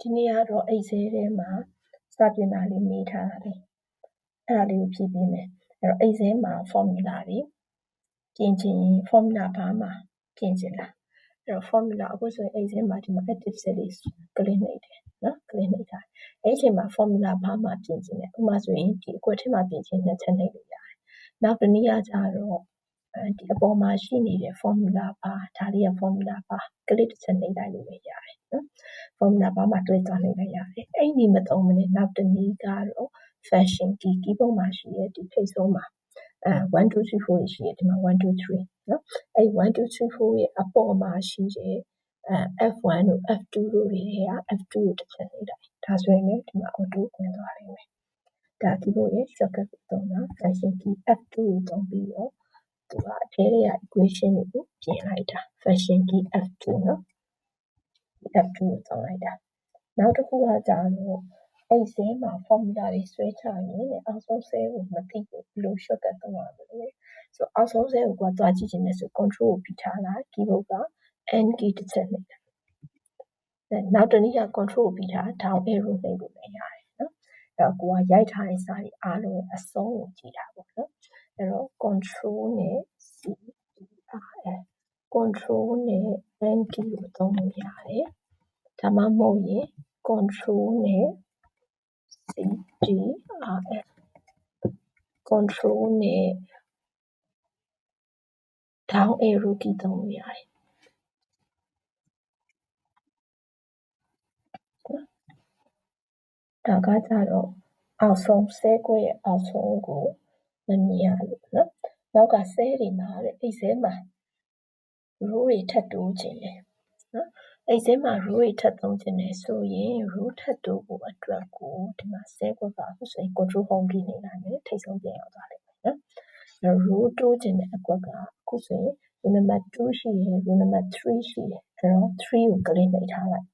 ဒီနေ့ကတော့ Excel ထဲမှာစာပြင်တာလေးမေးထားတာလေ။အဲ့ဒါလေးကိုဖြည့်ပေးမယ်။အဲ့တော့ Excel မှာ formula တွေပြင်ချင်ရင် formula bar မှာပြင်ချင်တာ။အဲ့တော့ formula အခုဆိုရင် Excel မှာဒီမှာ active cell လေး click နှိပ်တယ်နော် click နှိပ်ထားတယ်။အဲ့ဒီအချိန်မှာ formula bar မှာပြင်ချင်တယ်။ဥပမာဆိုရင်ဒီအကွက်ထဲမှာပြင်ချင်ရင်နှစ်ချက်နှိပ်လို့ရတယ်။နောက်တစ်နည်းကကျတော့အဲ ဒီအပေါ်မှာရှိနေတဲ့ formula bar ဒါလေးက formula bar click တစ်ချက်နှိပ်လိုက်လို့လည်းရတယ်နော် formula bar မှာ click သွားနှိပ်လိုက်ရတယ်အဲ့ဒီမသုံးမနဲ့နောက်တစ်နည်းကတော့ function key keyboard မှာရှိတဲ့ဒီ face ဆုံးမှာအဲ1 2 3 4ရှိတယ်ဒီမှာ1 2 3နော်အဲ့1 2 3 4ရဲ့အပေါ်မှာရှိတဲ့အဲ F1 တို့ F2 တို့တွေက F2 ကိုတစ်ချက်နှိပ်လိုက်ဒါဆိုရင်လည်းဒီမှာ auto ဝင်သွားလိမ့်မယ်ဒါ keyboard ရဲ့ shortcut ကိုသုံးတာ function key F2 ကိုသုံးပြီးတော့ သူကအထဲတွေက equation တွေကိုပြင်လိုက်တာ function key F2 နော် F2 ကိုသုံးလိုက်တာနောက်တစ်ခုကကြတော့အဲ့ဇဲမှာ formula တွေဆွဲချရင်တဲ့အောက်ဆုံးဆဲကိုမသိဘူးဘယ်လို shortcut သုံးရမလဲဆိုအောက်ဆုံးဆဲကိုကသွားကြည့်ချင်တယ်ဆို control ကိုပြီးထားလိုက် keyboard က n key တစ်ချက်နှိပ်လိုက်နောက်တစ်နည်းက control ကိုပြီးထား down arrow နှိပ်လို့လည်းရတယ်နော်အဲ့တော့ကိုကရိုက်ထားတဲ့စာတွေအားလုံးရဲ့အဆုံးကိုကြည့်တာပေါ့နော်အဲ့တော့ control နဲ့ c r control နဲ့ n key ကိုသုံးလို့ရတယ်ဒါမှမဟုတ်ရင် control နဲ့ ctrl control နဲ့ down arrow key သုံးလို့ရတယ်ဒါကကြတော့အောက်ဆုံးဆဲကွက်ရဲ့အောက်ဆုံးကိုမမြင်ရလို့နော်နောက်ကဆဲတွေမှာတဲ့အဲ့ဆဲမှာ row တွေထပ်တိုးခြင်းလေနော်အဲ့ဆဲမှာ row တွေထပ်သုံးခြင်းလေဆိုရင် row ထပ်တိုးဖို့အတွက်ကိုဒီမှာဆဲကွက်ကအခုဆိုရင် control home key နေလိုက်မယ်ထိတ်ဆုံးပြန်ရောက်သွားလိမ့်မယ်နော်အဲ့ row တိုးခြင်းတဲ့အကွက်ကအခုဆိုရင် row number 2ရှိရယ် row number 3ရှိရယ်အဲ့တော့3ကို click နှိပ်ထားလိုက်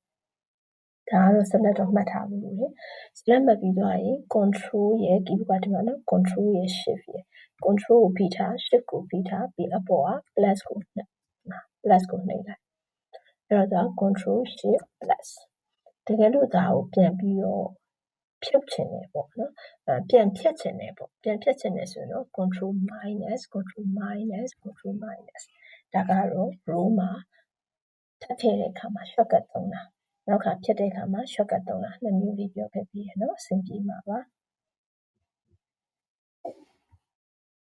ဒါကတော့ select တော့မှတ်ထားဖို့လိုတယ် select မှတ်ပြီးသွားရင် control ရဲ့ keyboard ကဒီမှာနော် control ရဲ့ shift ရဲ့ control ကိုဖိထား shift ကိုဖိထားပြီးအပေါ်က plus ကိုနှိပ် plus ကိုနှိပ်လိုက်အဲ့တော့ဒါ control shift plus တကယ်လို့ဒါကိုပြန်ပြီးတော့ဖြုတ်ချင်တယ်ပေါ့နော်အဲပြန်ဖြတ်ချင်တယ်ပေါ့ပြန်ဖြတ်ချင်တယ်ဆိုရင်တော့ control minus control minus control minus ဒါကတော့ row မှာထပ်ထည့်တဲ့အခါမှာ shortcut သုံးတာနောက်ခါဖြတ်တဲ့အခါမှာ shortcut သုံးတာနှစ်မျိုးလေးပြောခဲ့ပြီးရနော်အဆင်ပြေမှာပါ